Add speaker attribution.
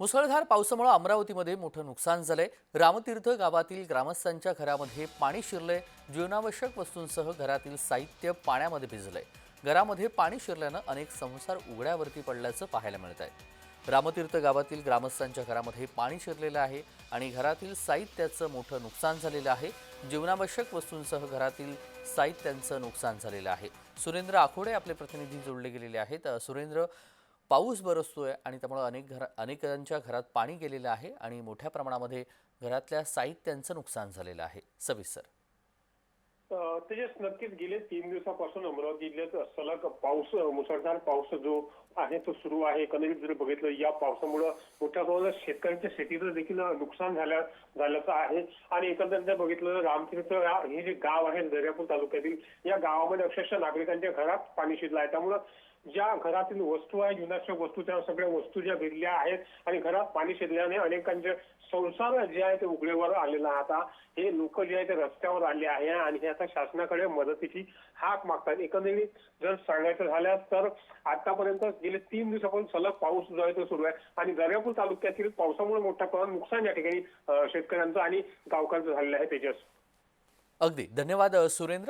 Speaker 1: मुसळधार पावसामुळे अमरावतीमध्ये मोठं नुकसान झालंय. रामतीर्थ गावातील ग्रामस्थांच्या घरामध्ये पाणी शिरलंय. जीवनावश्यक वस्तूंसह घरातील साहित्य पाण्यामध्ये भिजलंय. घरामध्ये पाणी शिरल्यानं अनेक संसार उघड्यावरती पडल्याचं पाहायला मिळत आहे रामतीर्थ गावातील ग्रामस्थांच्या घरामध्ये पाणी शिरलेलं आहे आणि घरातील साहित्याचं मोठं नुकसान झालेलं आहे. जीवनावश्यक वस्तूंसह घरातील साहित्यांचं नुकसान झालेलं आहे. सुरेंद्र आखोडे आपले प्रतिनिधी जोडले गेलेले आहेत. सुरेंद्र पाऊस बरसतोय आणि त्यामुळे अनेक घर अनेकांच्या घरात पाणी गेलेलं आहे आणि मोठ्या प्रमाणामध्ये घरातल्या साहित्यांचं नुकसान झालेलं आहे. सविस्तर.
Speaker 2: तेजस नक्कीच गेले तीन दिवसापासून अमरावती जिल्ह्यात सलग पाऊस मुसळधार पाऊस जो आहे तो सुरू आहे. एकंदरीत जर बघितलं या पावसामुळं मोठ्या प्रमाणात शेतकऱ्यांच्या शेतीचं देखील नुकसान झाल्या झाल्याचं आहे. आणि एकंदरीत जर बघितलं रामतीर्थ हे जे गाव आहे दर्यापूर तालुक्यातील या गावामध्ये अक्षरशः नागरिकांच्या घरात पाणी शिरलं आहे. त्यामुळं ज्या घरातील वस्तू आहे जीवनाशक वस्तू त्या सगळ्या वस्तू ज्या भिरल्या आहेत आणि घरात पाणी शिरल्याने अनेकांचे संसार जे आहे ते उघड्यावर आलेला आहे. आता हे लोक जे आहे ते रस्त्यावर आले आहे आणि ह्या आता शासनाकडे मदतीची हाक मागतात. एकंदरीत जर सांगायचं झाल्यास तर आतापर्यंत गेले तीन दिवसापासून सलग पाऊस जो आहे तो सुरू आहे. आणि दर्यापूर तालुक्यातील पावसामुळे मोठ्या प्रमाणात नुकसान या ठिकाणी शेतकऱ्यांचं आणि गावकऱ्यांचं झालेलं आहे तेजस.
Speaker 1: अगदी. धन्यवाद सुरेंद्र.